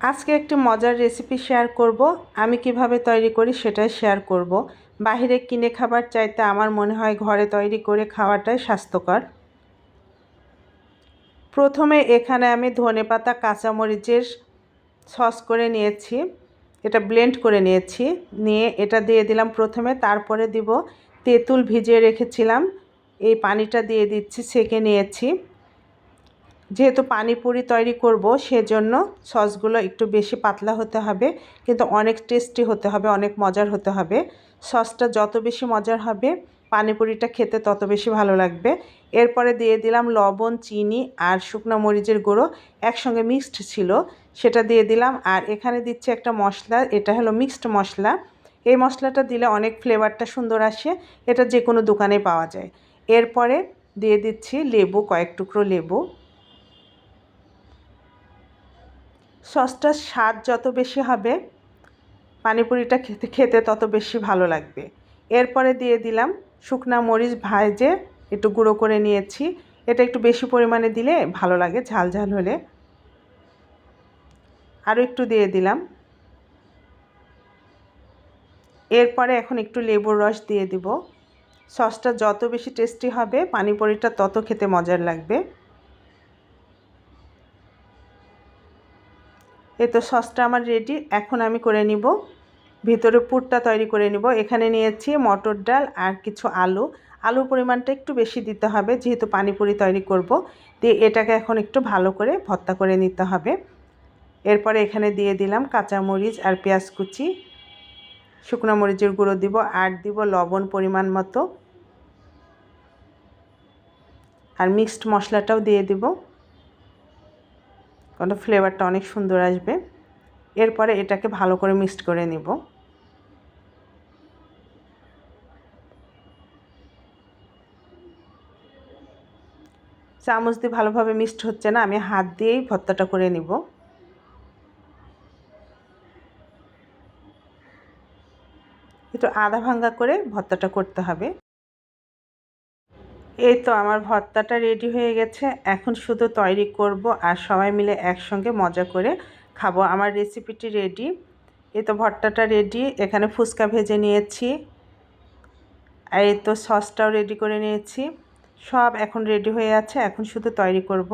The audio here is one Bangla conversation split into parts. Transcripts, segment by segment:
আজকে একটি মজার রেসিপি শেয়ার করব। আমি কীভাবে তৈরি করি সেটাই শেয়ার করব। বাহিরে কিনে খাবার চাইতে আমার মনে হয় ঘরে তৈরি করে খাওয়াটাই স্বাস্থ্যকর। প্রথমে এখানে আমি ধনে পাতা, কাঁচামরিচের সস করে নিয়েছি। এটা ব্লেন্ড করে নিয়েছি। নিয়ে এটা দিয়ে দিলাম প্রথমে, তারপরে দিব তেঁতুল ভিজিয়ে রেখেছিলাম। এই পানিটা দিয়ে দিচ্ছি, সেকে নিয়েছি। যেহেতু পানিপুরি তৈরি করব, সেজন্য সসগুলো একটু বেশি পাতলা হতে হবে, কিন্তু অনেক টেস্টি হতে হবে, অনেক মজার হতে হবে। সসটা যত বেশি মজার হবে পানিপুরিটা খেতে তত বেশি ভালো লাগবে। এরপরে দিয়ে দিলাম লবণ, চিনি আর শুকনো মরিচের গুঁড়ো, একসঙ্গে মিক্সড ছিল, সেটা দিয়ে দিলাম। আর এখানে দিচ্ছে একটা মশলা, এটা হলো মিক্সড মশলা। এই মশলাটা দিলে অনেক ফ্লেভারটা সুন্দর আসে, এটা যে কোনো দোকানে পাওয়া যায়। এরপরে দিয়ে দিচ্ছি লেবু, কয়েক টুকরো লেবু। সসটার স্বাদ যত বেশি হবে, পানিপুরিটা খেতে খেতে তত বেশি ভালো লাগবে। এরপরে দিয়ে দিলাম শুকনা মরিচ ভাজে, একটু গুঁড়ো করে নিয়েছি। এটা একটু বেশি পরিমাণে দিলে ভালো লাগে, ঝাল ঝাল হলে। আরও একটু দিয়ে দিলাম। এরপরে এখন একটু লেবুর রস দিয়ে দিব। সসটা যত বেশি টেস্টি হবে, পানিপুরিটা তত খেতে মজার লাগবে। এই তো সসটা আমার রেডি এখন আমি করে নিব। ভিতরে পুরটা তৈরি করে নিব। এখানে নিয়েছি মটর ডাল আর কিছু আলু। আলুর পরিমাণটা একটু বেশি দিতে হবে, যেহেতু পানিপুরি তৈরি করব। দিয়ে এটাকে এখন একটু ভালো করে ভর্তা করে নিতে হবে। এরপরে এখানে দিয়ে দিলাম কাঁচামরিচ আর পেঁয়াজ কুচি। শুকনো মরিচের গুঁড়ো দিব, আর দিব লবণ পরিমাণ মতো। আর মিক্সড মশলাটাও দিয়ে দিব। কারণ ফ্লেভারটা অনেক সুন্দর আসবে। এরপরে এটাকে ভালো করে মিক্সড করে নিব। চামচ দিয়ে ভালোভাবে মিক্সড হচ্ছে না, আমি হাত দিয়েই ভর্তাটা করে নিব। একটু আধা ভাঙ্গা করে ভর্তাটা করতে হবে। এই তো আমার ভর্তাটা রেডি হয়ে গেছে। এখন শুধু তৈরি করব আর সবাই মিলে একসঙ্গে মজা করে খাব। আমার রেসিপিটি রেডি এই তো ভর্তাটা রেডি এখানে ফুচকা ভেজে নিয়েছি। আর এই তো সসটাও রেডি করে নিয়েছি। সব এখন রেডি হয়ে আছে। এখন শুধু তৈরি করব।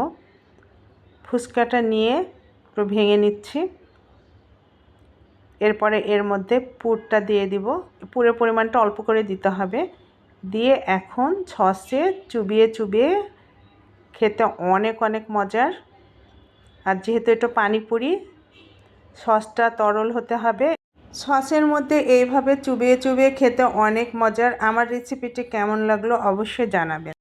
ফুচকাটা নিয়ে একটু ভেঙে নিচ্ছি। এরপরে এর মধ্যে পুরটা দিয়ে দিব। পুরের পরিমাণটা অল্প করে দিতে হবে। দিয়ে এখন সসে চুবিয়ে চুবিয়ে খেতে অনেক অনেক মজার। আর যেহেতু এটা পানিপুরি, সসটা তরল হতে হবে। সসের মধ্যে এইভাবে চুবিয়ে চুবিয়ে খেতে অনেক মজার। আমার রেসিপিটি কেমন লাগল অবশ্যই জানাবেন।